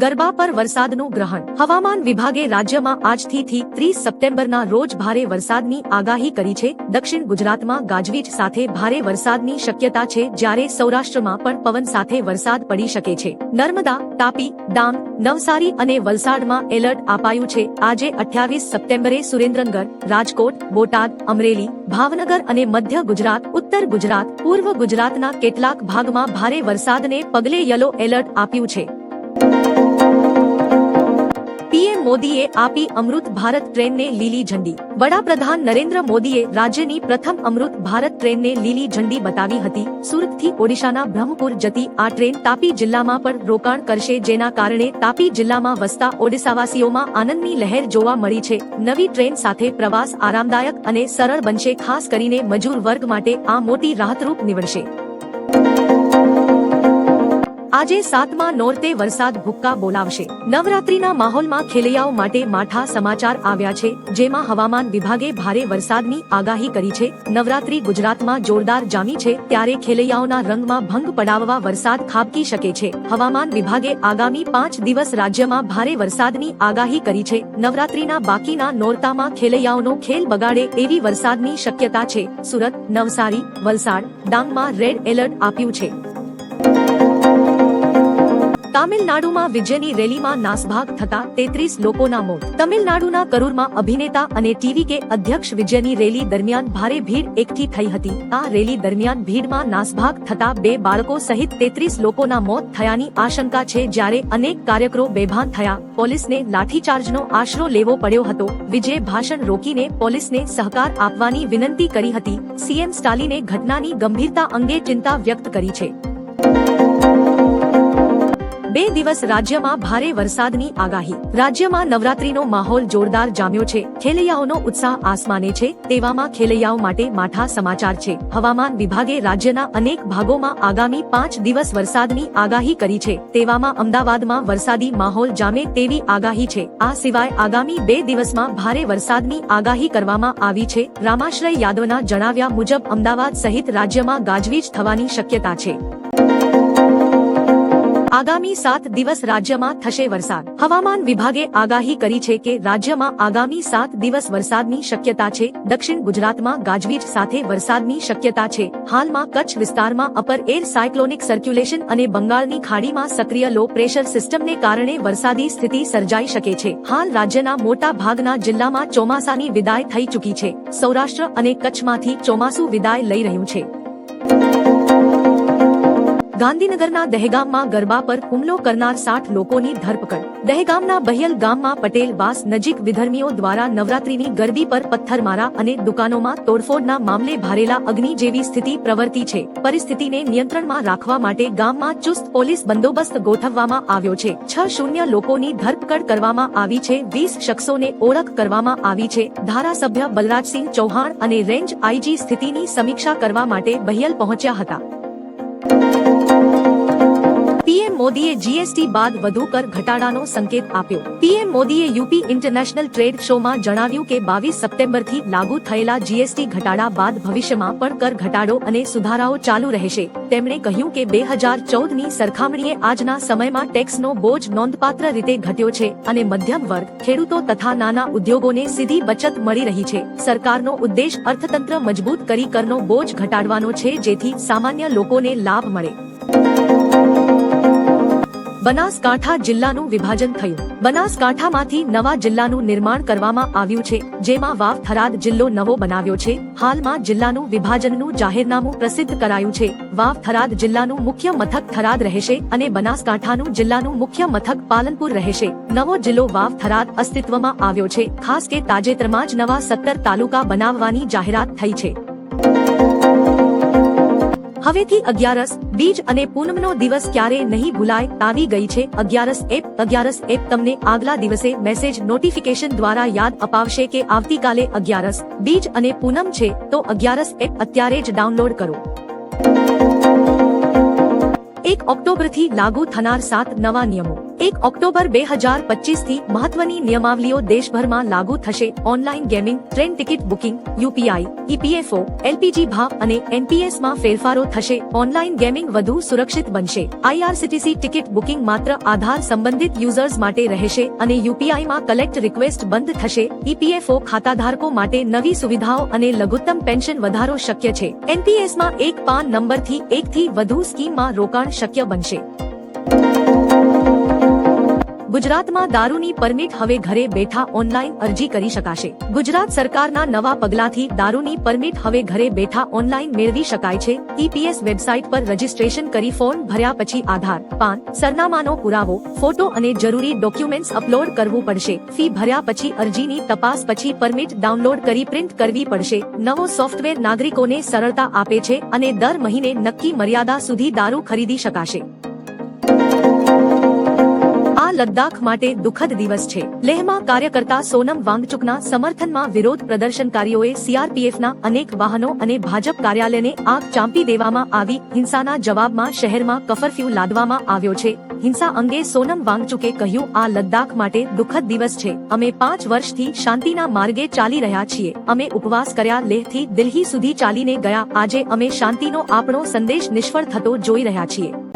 ગરબા પર વરસાદનું ગ્રહણ. હવામાન વિભાગે રાજ્યમાં આજથી થી ત્રીસ સપ્ટેમ્બરના રોજ ભારે વરસાદની આગાહી કરી છે. દક્ષિણ ગુજરાતમાં ગાજવીજ સાથે ભારે વરસાદની શક્યતા છે. જ્યારે સૌરાષ્ટ્રમાં પણ પવન સાથે વરસાદ પડી શકે છે. નર્મદા, તાપી, ડાંગ, નવસારી અને વલસાડમાં એલર્ટ અપાયું છે. આજે અઠ્યાવીસ સપ્ટેમ્બરે સુરેન્દ્રનગર, રાજકોટ, બોટાદ, અમરેલી, ભાવનગર અને મધ્ય ગુજરાત, ઉત્તર ગુજરાત, પૂર્વ ગુજરાતના કેટલાક ભાગમાં ભારે વરસાદને પગલે યલો એલર્ટ આપ્યું છે. પીએમ મોદીએ આપી અમૃત ભારત ટ્રેનને લીલી ઝંડી. વડાપ્રધાન નરેન્દ્ર મોદીએ રાજ્યની પ્રથમ અમૃત ભારત ટ્રેનને લીલી ઝંડી બતાવી હતી. સુરતથી ઓડિશાના બ્રહ્મપુર જતી આ ટ્રેન તાપી જિલ્લામાં પણ રોકાણ કરશે જેના કારણે તાપી જિલ્લામાં વસતા ઓડિશાવાસીઓમાં આનંદની લહેર જોવા મળી છે. નવી ટ્રેન સાથે પ્રવાસ આરામદાયક અને સરળ બનશે, ખાસ કરીને મજૂર વર્ગ માટે આ મોટી રાહતરૂપ નીવડશે. આજે સાતમા નોરતે વરસાદ ભૂક્કા બોલાવશે. નવરાત્રીના માહોલમાં ખેલૈયાઓ માટે માઠા સમાચાર આવ્યા છે, જેમાં હવામાન વિભાગે ભારે વરસાદની આગાહી કરી છે. નવરાત્રી ગુજરાતમાં જોરદાર જામી છે, ત્યારે ખેલૈયાઓના રંગમાં ભંગ પડાવવા વરસાદ ખાબકી શકે છે. હવામાન વિભાગે આગામી પાંચ દિવસ રાજ્યમાં ભારે વરસાદની આગાહી કરી છે. નવરાત્રીના બાકીના નોરતામાં ખેલૈયાઓનો ખેલ બગાડે એવી વરસાદની શક્યતા છે. સુરત, નવસારી, વલસાડ, ડાંગમાં રેડ એલર્ટ આપ્યું છે. તામિલનાડુમાં વિજયની રેલીમાં નાસભાગ થતા તેત્રીસ લોકોના મોત. તમિલનાડુના કરૂરમાં અભિનેતા અને ટીવી કે અધ્યક્ષ વિજયની રેલી દરમિયાન ભારે ભીડ એકઠી થઈ હતી. આ રેલી દરમિયાન ભીડમાં નાસભાગ થતા બે બાળકો સહિત તેત્રીસ લોકોના મોત થયાની આશંકા છે. જ્યારે અનેક કાર્યકરો બેભાન થયા, પોલીસને લાઠીચાર્જનો આશરો લેવો પડ્યો હતો. વિજય ભાષણ રોકીને પોલીસને સહકાર આપવાની વિનંતી કરી હતી. સીએમ સ્ટાલિને ઘટનાની ગંભીરતા અંગે ચિંતા વ્યક્ત કરી છે. બે દિવસ રાજ્યમાં ભારે વરસાદની આગાહી. રાજ્યમાં નવરાત્રીનો માહોલ જોરદાર જામ્યો છે. ખેલૈયાઓનો ઉત્સાહ આસમાને છે. તેવામાં ખેલૈયાઓ માટે માઠા સમાચાર છે. હવામાન વિભાગે રાજ્યના અનેક ભાગોમાં આગામી પાંચ દિવસ વરસાદની આગાહી કરી છે. તેવામાં અમદાવાદમાં વરસાદી માહોલ જામે તેવી આગાહી છે. આ સિવાય આગામી બે દિવસમાં ભારે વરસાદની આગાહી કરવામાં આવી છે. રામાશ્રય યાદવના જણાવ્યા મુજબ અમદાવાદ સહિત રાજ્યમાં ગાજવીજ થવાની શક્યતા છે. આગામી સાત દિવસ રાજ્યમાં થશે વરસાદ. હવામાન વિભાગે આગાહી કરી છે કે રાજ્યમાં આગામી સાત દિવસ વરસાદની શક્યતા છે. દક્ષિણ ગુજરાતમાં ગાજવીજ સાથે વરસાદની શક્યતા છે. હાલમાં કચ્છ વિસ્તારમાં અપર એર સાયક્લોનિક સર્ક્યુલેશન અને બંગાળની ખાડીમાં સક્રિય લો પ્રેશર સિસ્ટમને કારણે વરસાદી સ્થિતિ સર્જાઈ શકે છે. હાલ રાજ્યના મોટા ભાગના જિલ્લામાં ચોમાસાની વિદાય થઈ ચૂકી છે. સૌરાષ્ટ્ર અને કચ્છમાંથી ચોમાસું વિદાય લઈ રહ્યું છે. ગાંધીનગરના દહેગામમાં ગરબા પર હુમલો કરનાર સાઠ લોકોની ધરપકડ. દહેગામના બહિયલ ગામમાં પટેલ વાસ નજીક વિધર્મીઓ દ્વારા નવરાત્રીની ગરબી પર પથ્થરમારા અને દુકાનોમાં તોડફોડના મામલે ભારેલા અગ્નિ જેવી સ્થિતિ પ્રવર્તી છે. પરિસ્થિતિને નિયંત્રણમાં રાખવા માટે ગામમાં ચુસ્ત પોલીસ બંદોબસ્ત ગોઠવવામાં આવ્યો છે. છ શૂન્ય લોકોની ધરપકડ કરવામાં આવી છે. વીસ શખ્સોને ઓળખ કરવામાં આવી છે. ધારાસભ્ય બલરાજસિંહ ચૌહાણ અને રેન્જ આઈજી સ્થિતિની સમીક્ષા કરવા માટે બહિયલ પહોંચ્યા હતા. પીએમ મોદીએ જીએસટી બાદ વધુ કર ઘટાડાનો સંકેત આપ્યો. પીએમ મોદીએ યુપી ઇન્ટરનેશનલ ટ્રેડ શોમાં જણાવ્યું કે બાવીસ સપ્ટેમ્બરથી લાગુ થયેલા જીએસટી ઘટાડા બાદ ભવિષ્યમાં પણ કર ઘટાડો અને સુધારાઓ ચાલુ રહેશે. તેમણે કહ્યું કે બે હજાર ચૌદની સરખામણીએ આજના સમયમાં ટેક્સનો બોજ નોંધપાત્ર રીતે ઘટ્યો છે અને મધ્યમ વર્ગ, ખેડૂતો તથા નાના ઉદ્યોગોને સીધી બચત મળી રહી છે. સરકારનો ઉદ્દેશ અર્થતંત્ર મજબૂત કરી કરનો બોજ ઘટાડવાનો છે જેથી સામાન્ય લોકોને લાભ મળે. બનાસકાંઠા જિલ્લાનું વિભાજન થયું. બનાસકાંઠામાંથી નવા જિલ્લાનું નિર્માણ કરવામાં આવ્યું છે, જેમાં વાવ થરાદ જિલ્લો નવો બનાવ્યો છે. હાલમાં જિલ્લાનું વિભાજનનું જાહેરનામું પ્રસિદ્ધ કરાયું છે. વાવ થરાદ જિલ્લાનું મુખ્ય મથક થરાદ રહેશે અને બનાસકાંઠાનું જિલ્લાનું મુખ્ય મથક પાલનપુર રહેશે. નવો જિલ્લો વાવ થરાદ અસ્તિત્વમાં આવ્યો છે, ખાસ કે તાજેતરમાં જ નવા સત્તર તાલુકા બનાવવાની જાહેરાત થઈ છે. હવેથી અગિયારસ, બીજ અને પૂનમનો દિવસ ક્યારે નહીં ભૂલાય આવી ગઈ છે. અગિયારસ એપ અગિયારસ એપ તમને આગલા દિવસે મેસેજ નોટિફિકેશન દ્વારા યાદ અપાવશે કે આવતીકાલે અગિયારસ, બીજ અને પૂનમ છે, તો અગિયારસ એપ અત્યારે જ ડાઉનલોડ કરો. એક ઓક્ટોબરથી લાગુ થનાર સાત નવા નિયમો. એક ઓક્ટોબર બે હજાર પચીસથી મહત્વની નિયમાવલીઓ દેશભરમાં લાગુ થશે. Online gaming, train ticket booking UPI EPFO LPG ભાવ અને એનપીએસમાં ફેરફારો થશે. ઓનલાઈન ગેમિંગ વધુ સુરક્ષિત બનશે. આઈઆરસીટીસી ટિકિટ બુકિંગ માત્ર આધાર સંબંધિત યુઝર્સ માટે રહેશે અને યુપીઆઈ માં કલેક્ટ રિક્વેસ્ટ બંધ થશે. ઈપીએફઓ ખાતાધારકો માટે નવી સુવિધાઓ અને લઘુત્તમ પેન્શન વધારો શક્ય છે. એનપીએસમાં એક પાન નંબરથી એકથી વધુ સ્કીમમાં રોકાણ શક્ય બનશે. ગુજરાતમાં દારૂની પરમિટ હવે ઘરે બેઠા ઓનલાઈન અરજી કરી શકાશે. ગુજરાત સરકારના નવા પગલાથી દારૂની પરમિટ હવે ઘરે બેઠા ઓનલાઈન મેળવી શકાય છે. ઈપીએસ વેબસાઇટ પર રજીસ્ટ્રેશન કરી ફોર્મ ભર્યા પછી આધાર, પાન, સરનામાનો પુરાવો, ફોટો અને જરૂરી ડોક્યુમેન્ટ્સ અપલોડ કરવું પડશે. ફી ભર્યા પછી અરજીની તપાસ પછી પરમિટ ડાઉનલોડ કરી પ્રિન્ટ કરવી પડશે. નવો સોફ્ટવેર નાગરિકોને સરળતા આપે છે અને દર મહિને નક્કી મર્યાદા સુધી દારૂ ખરીદી શકાશે. લદ્દાખ માટે દુઃખદ દિવસ છે. લેહમાં કાર્યકર્તા સોનમ વાંગચુકના સમર્થનમાં વિરોધ પ્રદર્શનકારીઓએ સીઆરપીએફના અનેક વાહનો અને ભાજપ કાર્યાલયને આગ ચાંપી દેવામાં આવી. હિંસાના જવાબમાં શહેરમાં કફરફ્યુ લાદવામાં આવ્યો છે. હિંસા અંગે સોનમ વાંગચુકે કહ્યું, આ લદ્દાખ માટે દુઃખદ દિવસ છે. અમે પાંચ વર્ષથી શાંતિના માર્ગે ચાલી રહ્યા છીએ. અમે ઉપવાસ કર્યા લેહથી દિલ્હી સુધી ચાલીને ગયા. આજે અમે શાંતિનો આપણો સંદેશ નિષ્ફળ થતો જોઈ રહ્યા છીએ.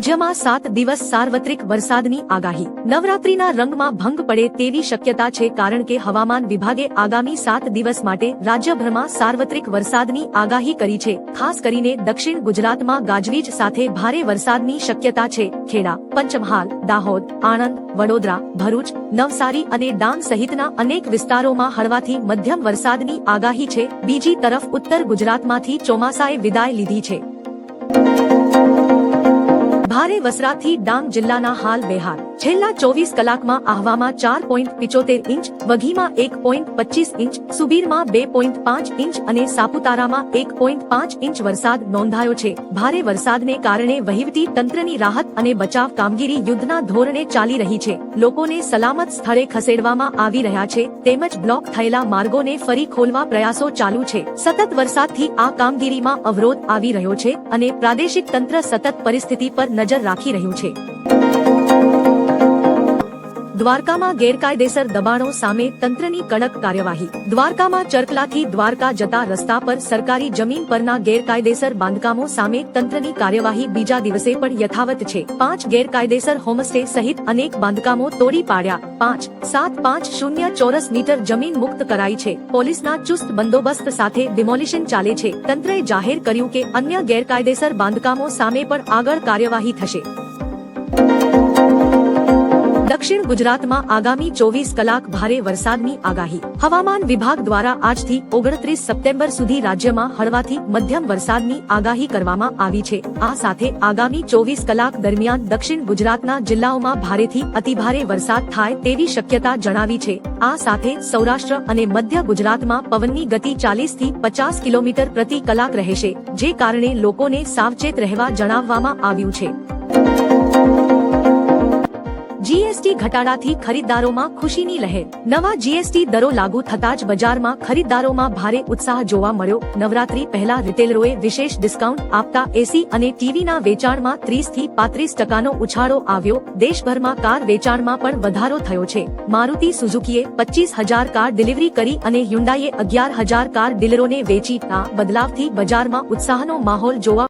રાજ્યમાં સાત દિવસ સાર્વત્રિક વરસાદની આગાહી. નવરાત્રીના રંગમાં ભંગ પડે તેવી શક્યતા છે કારણ કે હવામાન વિભાગે આગામી સાત દિવસ માટે રાજ્યભરમાં સાર્વત્રિક વરસાદની આગાહી કરી છે. ખાસ કરીને દક્ષિણ ગુજરાતમાં ગાજવીજ સાથે ભારે વરસાદની શક્યતા છે. ખેડા, પંચમહાલ, દાહોદ, આણંદ, વડોદરા, ભરૂચ, નવસારી અને ડાંગ સહિતના અનેક વિસ્તારોમાં હળવાથી મધ્યમ વરસાદની આગાહી છે. બીજી તરફ ઉત્તર ગુજરાતમાંથી ચોમાસાએ વિદાય લીધી છે. ભારે વસરાથી ડાંગ જિલ્લાના હાલ બેહાર છેલ્લા ચોવીસ કલાકમાં આહવામાં ચાર પોઈન્ટ પિચોતેર ઇંચ, વઘીમાં એક પોઈન્ટ પચીસ ઇંચ, સુબીરમાં બે પોઈન્ટ પાંચ ઇંચ અને સાપુતારામાં એક પોઈન્ટ પાંચ ઇંચ વરસાદ નોંધાયો છે. ભારે વરસાદને કારણે વહીવટી તંત્રની રાહત અને બચાવ કામગીરી યુદ્ધના ધોરણે ચાલી રહી છે. લોકોને સલામત સ્થળે ખસેડવામાં આવી રહ્યા છે. તેમજ બ્લોક થયેલા માર્ગોને ફરી ખોલવા પ્રયાસો ચાલુ છે. સતત વરસાદથી આ કામગીરીમાં અવરોધ આવી રહ્યો છે અને પ્રાદેશિક તંત્ર સતત પરિસ્થિતિ પર નજર રાખી રહ્યું છે. દ્વારકામાં ગેરકાયદેસર દબાણો સામે તંત્રની કડક કાર્યવાહી. દ્વારકામાં ચરકલાથી દ્વારકા જતા રસ્તા પર સરકારી જમીન પરના ગેરકાયદેસર બાંધકામો સામે તંત્રની કાર્યવાહી બીજા દિવસે પણ યથાવત છે. પાંચ ગેરકાયદેસર હોમસ્ટે સહિત અનેક બાંધકામો તોડી પાડ્યા. પાંચ, સાત, પાંચ, શૂન્ય ચોરસ મીટર જમીન મુક્ત કરાઈ છે. પોલીસના ચુસ્ત બંદોબસ્ત સાથે ડિમોલિશન ચાલે છે. તંત્રએ જાહેર કર્યું કે અન્ય ગેરકાયદેસર બાંધકામો સામે પણ આગળ કાર્યવાહી થશે. દક્ષિણ ગુજરાતમાં આગામી ચોવીસ કલાક ભારે વરસાદની આગાહી. હવામાન વિભાગ દ્વારા આજથી ઓગણત્રીસ સપ્ટેમ્બર સુધી રાજ્યમાં હળવાથી મધ્યમ વરસાદની આગાહી કરવામાં આવી છે. આ સાથે આગામી ચોવીસ કલાક દરમિયાન દક્ષિણ ગુજરાતના જિલ્લાઓમાં ભારેથી અતિભારે વરસાદ થાય તેવી શક્યતા જણાવી છે. આ સાથે સૌરાષ્ટ્ર અને મધ્ય ગુજરાતમાં પવનની ગતિ ચાલીસથી પચાસ કિલોમીટર પ્રતિ કલાક રહેશે, જે કારણે લોકોને સાવચેત રહેવા જણાવવામાં આવ્યું છે. જીએસટી ઘટાડાથી ખરીદદારોમાં ખુશીની લહેર. નવા જીએસટી દરો લાગુ થતા જ બજારમાં ખરીદદારોમાં ભારે ઉત્સાહ જોવા મળ્યો. નવરાત્રી પહેલા રિટેલરોએ વિશેષ ડિસ્કાઉન્ટ આપતા એસી અને ટીવીના વેચાણમાં ત્રીસથી પાંત્રીસ ટકાનો ઉછાળો આવ્યો. દેશભરમાં કાર વેચાણમાં પણ વધારો થયો છે. મારુતિ સુઝુકીએ પચીસ હજાર કાર ડિલિવરી કરી અને હ્યુન્ડાઈએ અગિયાર હજાર કાર ડીલરોને વેચી. આ બદલાવથી બજારમાં ઉત્સાહનો માહોલ જોવા